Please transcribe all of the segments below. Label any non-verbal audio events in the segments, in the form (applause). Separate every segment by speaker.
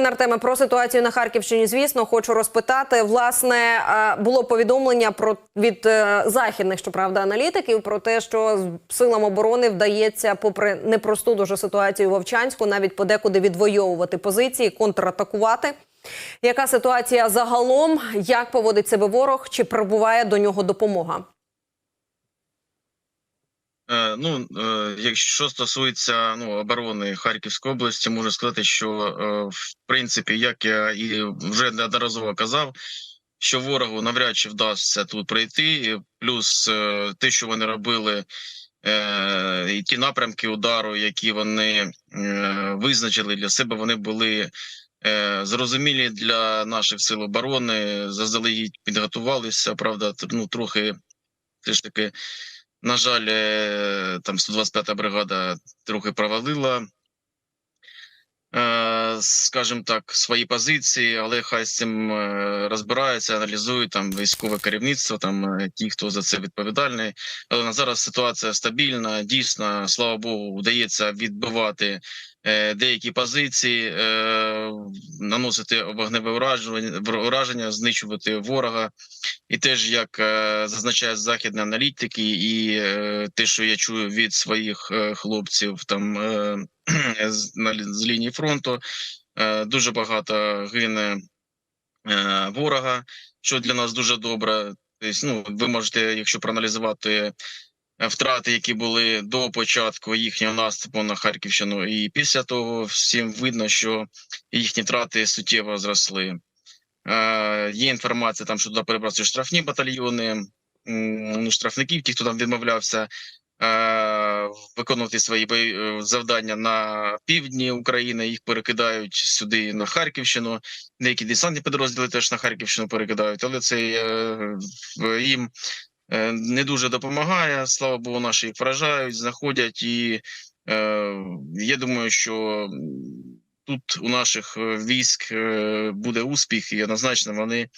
Speaker 1: Пане Артеме, про ситуацію на Харківщині, звісно, хочу розпитати. Власне, е, було повідомлення про від е, західних, щоправда, аналітиків про те, що силам оборони вдається, попри непросту дуже ситуацію в Вовчанську, навіть подекуди відвоювати позиції, контратакувати. Яка ситуація загалом? Як поводить себе ворог? Чи прибуває до нього допомога?
Speaker 2: Е, Ну, е, якщо стосується ну, оборони Харківської області, можу сказати, що е, в принципі, як я і вже неодноразово казав, що ворогу навряд чи вдасться тут прийти. Плюс те, що вони робили, і ті напрямки удару, які вони визначили для себе, вони були зрозумілі для наших сил оборони. Заздалегідь підготувалися. Правда, ну трохи все ж таки. На жаль, е, там 125-та бригада трохи провалила, е, скажімо так, свої позиції, але хай з цим е, розбираються, аналізують там військове керівництво, там ті, хто за це відповідальний. Але на зараз ситуація стабільна. Дійсно, слава Богу, вдається відбивати деякі позиції, наносити вогневе ураження, ураження, знищувати ворога. І теж як е, зазначають західні аналітики, і е, те, що я чую від своїх е, хлопців там (clears throat) з, лінії фронту, дуже багато гине ворога, що для нас дуже добре. Тобто, ну, ви можете, якщо проаналізувати втрати, які були до початку їхнього наступу на Харківщину, і після того всім видно, що їхні втрати суттєво зросли. Е, є інформація там, що туди перебрати штрафні батальйони, ну, штрафників, ті, хто там відмовлявся е, виконувати свої е, завдання на півдні України. Їх перекидають сюди на Харківщину. Деякі десантні підрозділи теж на Харківщину перекидають, але це е, їм е, не дуже допомагає. Слава Богу, наші їх вражають, знаходять і. Е, я думаю, що тут у наших е, військ е, буде успіх, і однозначно вони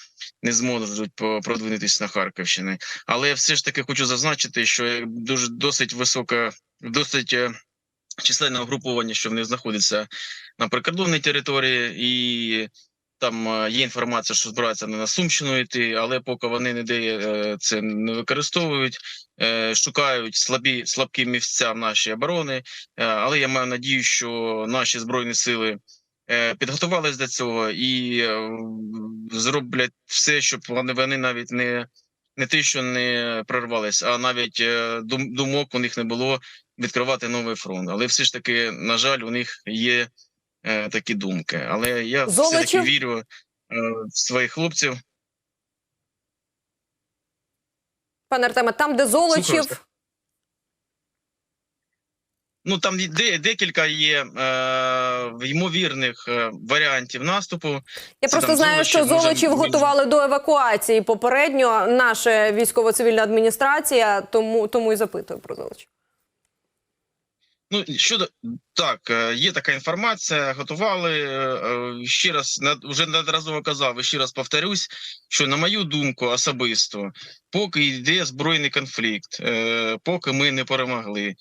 Speaker 2: не зможуть продвинутися на Харківщини. Але я все ж таки хочу зазначити, що дуже досить висока, досить е, численне угруповання, що вони знаходяться на прикордонній території, і там е, є інформація, що збираються не на Сумщину йти, але поки вони ніде е, це не використовують, е, шукають слабі слабкі місця в нашій оборони. Але я маю надію, що наші збройні сили підготувались до цього і зроблять все, щоб вони, навіть не, не те, що не прорвались, а навіть думок у них не було відкривати новий фронт. Але все ж таки, на жаль, у них є е, такі думки. Але я все таки вірю е, в своїх хлопців.
Speaker 1: Пане Артеме, там, де Золочів,
Speaker 2: вас. Ну там де, декілька є е, ймовірних е, варіантів наступу.
Speaker 1: Я
Speaker 2: Це
Speaker 1: просто
Speaker 2: там
Speaker 1: знаю, що
Speaker 2: Золочів, може,
Speaker 1: готували до евакуації попередньо. Наша військово-цивільна адміністрація, тому тому і запитую про Золочів.
Speaker 2: Ну щодо так, е, є така інформація. Готували е, е, ще раз вже неодноразово казав. І ще раз повторюсь, що на мою думку особисто, поки йде збройний конфлікт, поки ми не перемогли,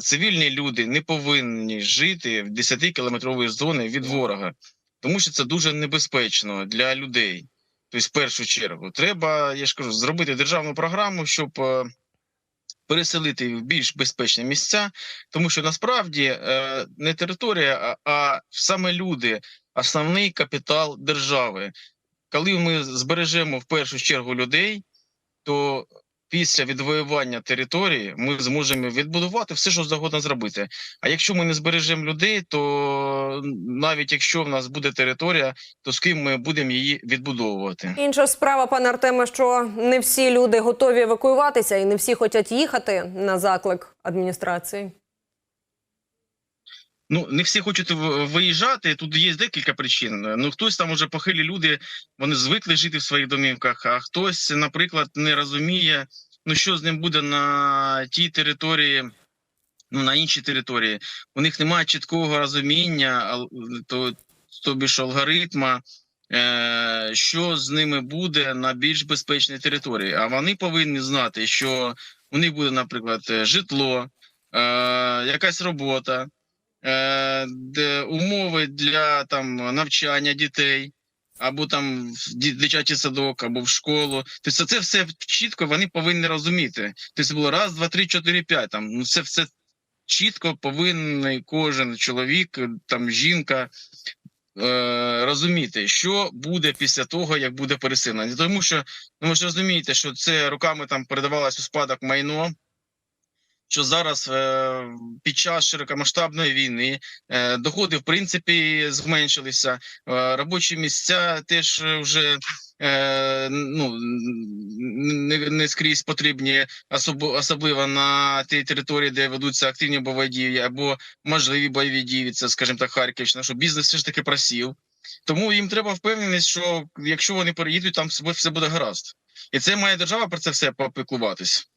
Speaker 2: цивільні люди не повинні жити в 10-кілометровій зоні від ворога, тому що це дуже небезпечно для людей. Тобто, в першу чергу, треба, я ж кажу, зробити державну програму, щоб. Переселити в більш безпечні місця, тому що насправді е, не територія, а саме люди, основний капітал держави. Коли ми збережемо в першу чергу людей, то після відвоювання території ми зможемо відбудувати все, що завгодно зробити. А якщо ми не збережемо людей, то навіть якщо в нас буде територія, то з ким ми будемо її відбудовувати?
Speaker 1: Інша справа, пане Артеме, що не всі люди готові евакуюватися і не всі хочуть їхати на заклик адміністрації.
Speaker 2: Ну, не всі хочуть виїжджати. Тут є декілька причин. Ну, хтось там уже похилі люди, вони звикли жити в своїх домівках, а хтось, наприклад, не розуміє, ну що з ним буде на тій території, ну на іншій території. У них немає чіткого розуміння, то, тобі ж алгоритма. е, Що з ними буде на більш безпечній території? А вони повинні знати, що у них буде, наприклад, е, житло, е, якась робота, е, умови для там навчання дітей, або там в дитячий садок, або в школу. Тобто це все чітко вони повинні розуміти. Тобто було раз, два, три, чотири, п'ять. Там ну це все чітко повинен кожен чоловік, там жінка. Е, розуміти, що буде після того, як буде переселення, тому що ну, ви ж розумієте, що це руками там передавалось у спадок майно, що зараз е, під час широкомасштабної війни е, доходи в принципі зменшилися. Е, робочі місця теж вже ну, не, не скрізь потрібні, особливо на тій території, де ведуться активні бойові дії або можливі бойові дії. Це, скажімо так, Харківщина, що бізнес все ж таки просів. Тому їм треба впевненість, що якщо вони переїдуть, там все буде гаразд. І це має держава про це все попіклуватись.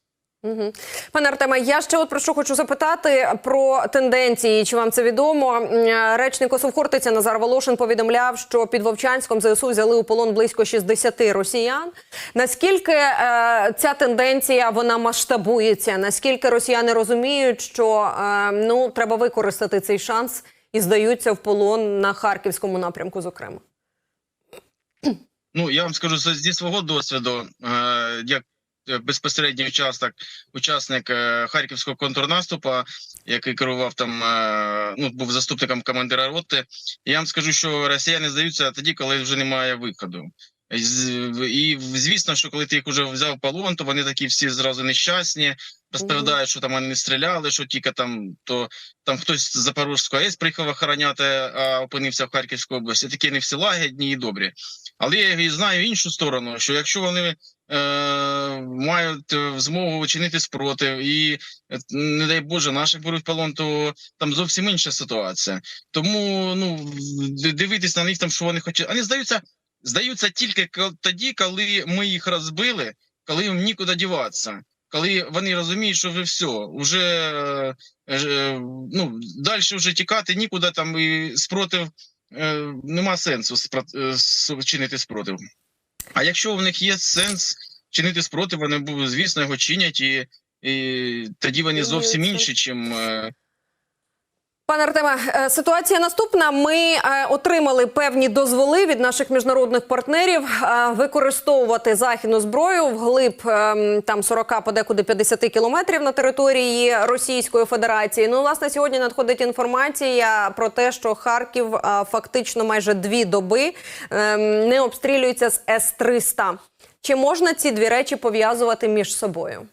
Speaker 1: Пане Артеме, я ще от про що хочу запитати про тенденції. Чи вам це відомо? Е, Речник Осовхортиця Назар Волошин повідомляв, що під Вовчанськом ЗСУ взяли у полон близько 60 росіян. Наскільки е, ця тенденція вона масштабується? Наскільки росіяни розуміють, що е, ну треба використати цей шанс і здаються в полон на харківському напрямку, зокрема?
Speaker 2: Ну я вам скажу зі свого досвіду, е, як безпосередній учасник, учасник е, харківського контрнаступу, який керував там, е, ну був заступником командира роти. Я вам скажу, що росіяни здаються тоді, коли вже немає виходу. І звісно, що коли ти їх вже взяв полон, то вони такі всі зразу нещасні, розповідають, що там вони не стріляли, що тільки там то там хтось з Запорізької АЕС приїхав охороняти, а опинився в Харківській області. Такі не всі лагідні і добрі. Але я і знаю іншу сторону, що якщо вони е, мають е, змогу чинити спротив, і е, не дай Боже, наших беруть полон, то там зовсім інша ситуація. Тому ну дивитись на них там, що вони хочуть. Вони здаються, здаються тільки тоді, коли ми їх розбили, коли їм нікуди діватися. Коли вони розуміють, що вже все, вже е, ну далі вже тікати нікуди там і спротив нема сенсу е, чинити спротив. А якщо в них є сенс чинити спротив, вони звісно його чинять, і, і тоді вони зовсім інші, чим е,
Speaker 1: Пане Артеме, е, ситуація наступна. Ми е, отримали певні дозволи від наших міжнародних партнерів е, використовувати західну зброю вглиб е, там 40, подекуди 50 кілометрів на території Російської Федерації. Ну, власне, сьогодні надходить інформація про те, що Харків фактично майже дві доби е, не обстрілюється з С-300. Чи можна ці дві речі пов'язувати між собою?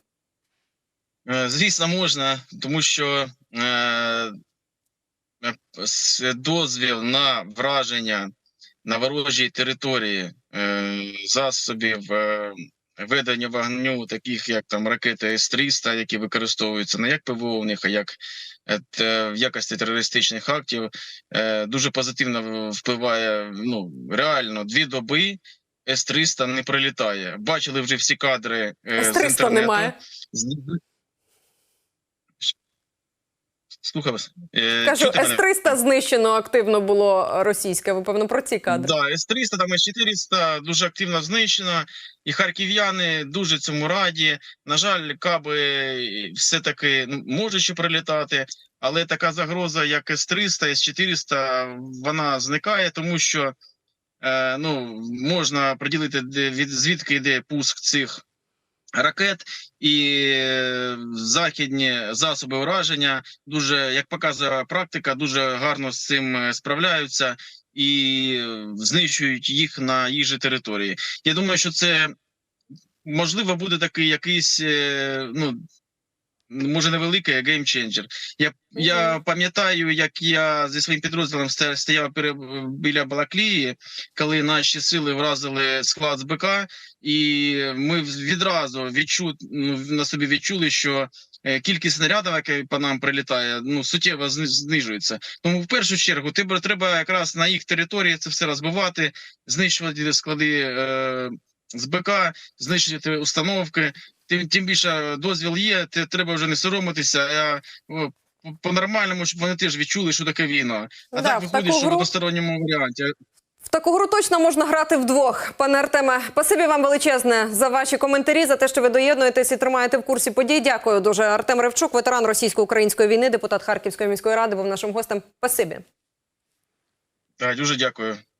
Speaker 2: Звісно, можна, тому що с- дозвіл на враження на ворожій території е, засобів е, ведення вогню, таких як там ракети С-300, які використовуються не як ПВО у них, а як е, в якості терористичних актів, е, дуже позитивно впливає. Ну реально дві доби. С-300 не прилітає. Бачили вже всі кадри е,
Speaker 1: С-300
Speaker 2: інтернету.
Speaker 1: немає.
Speaker 2: Слухай вас. Е,
Speaker 1: Кажу. С-300 знищено активно було російське. Ви певно про ці кадри.
Speaker 2: Да, С-300, там С-400 дуже активно знищено, і харків'яни дуже цьому раді. На жаль, каби все-таки ну, можуть ще прилітати, але така загроза, як С-300, С-400, вона зникає, тому що е, ну, можна приділити, від, звідки йде пуск цих ракет, і е, західні засоби ураження дуже, як показує практика, дуже гарно з цим е, справляються і е, знищують їх на їх же території. Я думаю, що це можливо буде такий якийсь, е, ну може невеликий а геймченджер. Я, я пам'ятаю, як я зі своїм підрозділом стояв біля Балаклії, коли наші сили вразили склад з БК, і ми відразу відчу, ну, на собі відчули, що е, кількість снарядів, яке по нам прилітає, ну суттєво знижується. Тому в першу чергу тебе треба якраз на їх території це все розбивати, знищувати склади е, з БК, знищувати установки. Тим, тим більше дозвіл є, треба вже не соромитися. А по- по-нормальному, щоб вони теж відчули, що таке війна. А
Speaker 1: Да,
Speaker 2: так виходить, що в односторонньому варіанті.
Speaker 1: В таку гру точно можна грати вдвох. Пане Артеме, спасибі вам величезне за ваші коментарі, за те, що ви доєднуєтесь і тримаєте в курсі подій. Дякую дуже. Артем Ревчук, ветеран російсько-української війни, депутат Харківської міської ради, був нашим гостем. Спасибі.
Speaker 2: Так, дуже дякую.